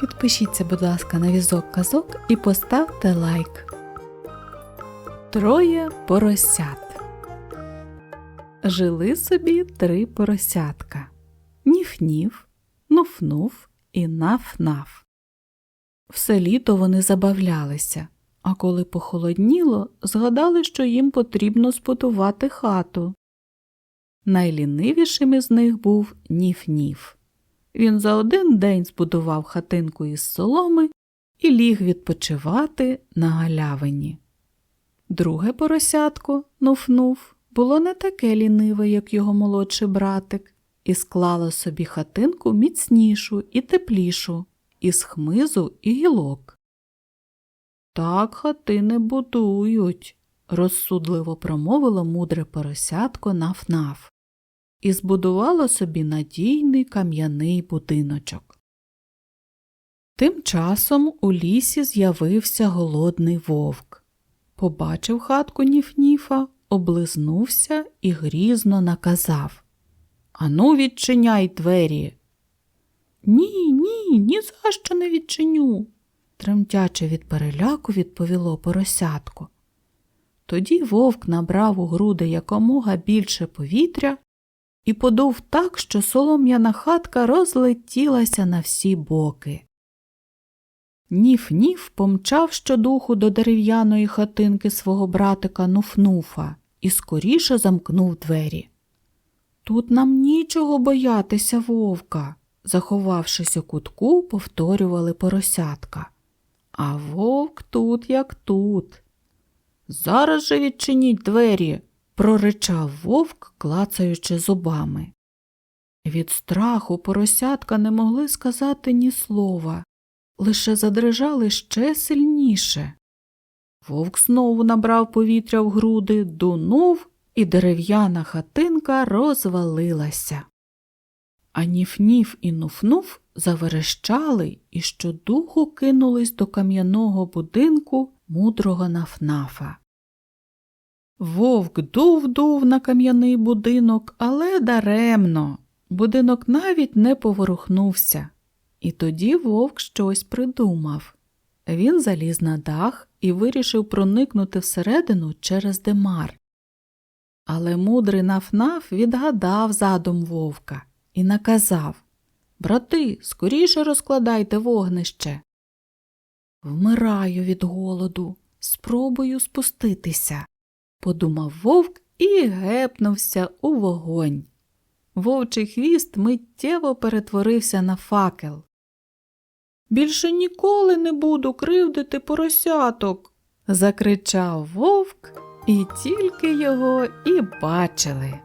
підпишіться, будь ласка, на візок казок і поставте лайк. Троє поросят. Жили собі три поросятка Ніф-ніф, Нуф-нуф і Наф-наф. Все літо вони забавлялися, а коли похолодніло, згадали, що їм потрібно збудувати хату. Найлінивішим із них був Ніф-ніф. Він за один день збудував хатинку із соломи і ліг відпочивати на галявині. Друге поросятко, Нуф-нуф, було не таке ліниве, як його молодший братик, і склало собі хатинку міцнішу і теплішу, із хмизу і гілок. Так хати не будують, розсудливо промовило мудре поросятко наф-наф і збудувало собі надійний кам'яний будиночок. Тим часом у лісі з'явився голодний вовк. Побачив хатку Ніф-Ніфа, облизнувся і грізно наказав Ану, відчиняй двері. Ні, ні, ні за що не відчиню, тремтяче від переляку відповіло поросятко. Тоді вовк набрав у груди якомога більше повітря і подув так, що солом'яна хатка розлетілася на всі боки. Ніф-ніф помчав щодуху до дерев'яної хатинки свого братика Нуфнуфа і скоріше замкнув двері. Тут нам нічого боятися вовка, заховавшись у кутку, повторювали поросятка. А вовк тут, як тут. Зараз же відчиніть двері, проричав вовк, клацаючи зубами. Від страху поросятка не могли сказати ні слова, лише задрижали ще сильніше. Вовк знову набрав повітря в груди, дунув, і дерев'яна хатинка розвалилася. А Ніф-ніф і Нуф-нуф заверещали і щодуху кинулись до кам'яного будинку мудрого нафнафа. Вовк дув-дув на кам'яний будинок, але даремно. Будинок навіть не поворухнувся. І тоді вовк щось придумав. Він заліз на дах і вирішив проникнути всередину через димар. Але мудрий нафнаф відгадав задум вовка і наказав Брати, скоріше розкладайте вогнище. Вмираю від голоду, спробую спуститися, подумав вовк і гепнувся у вогонь. Вовчий хвіст миттєво перетворився на факел. Більше ніколи не буду кривдити поросяток. закричав вовк, і тільки його і бачили.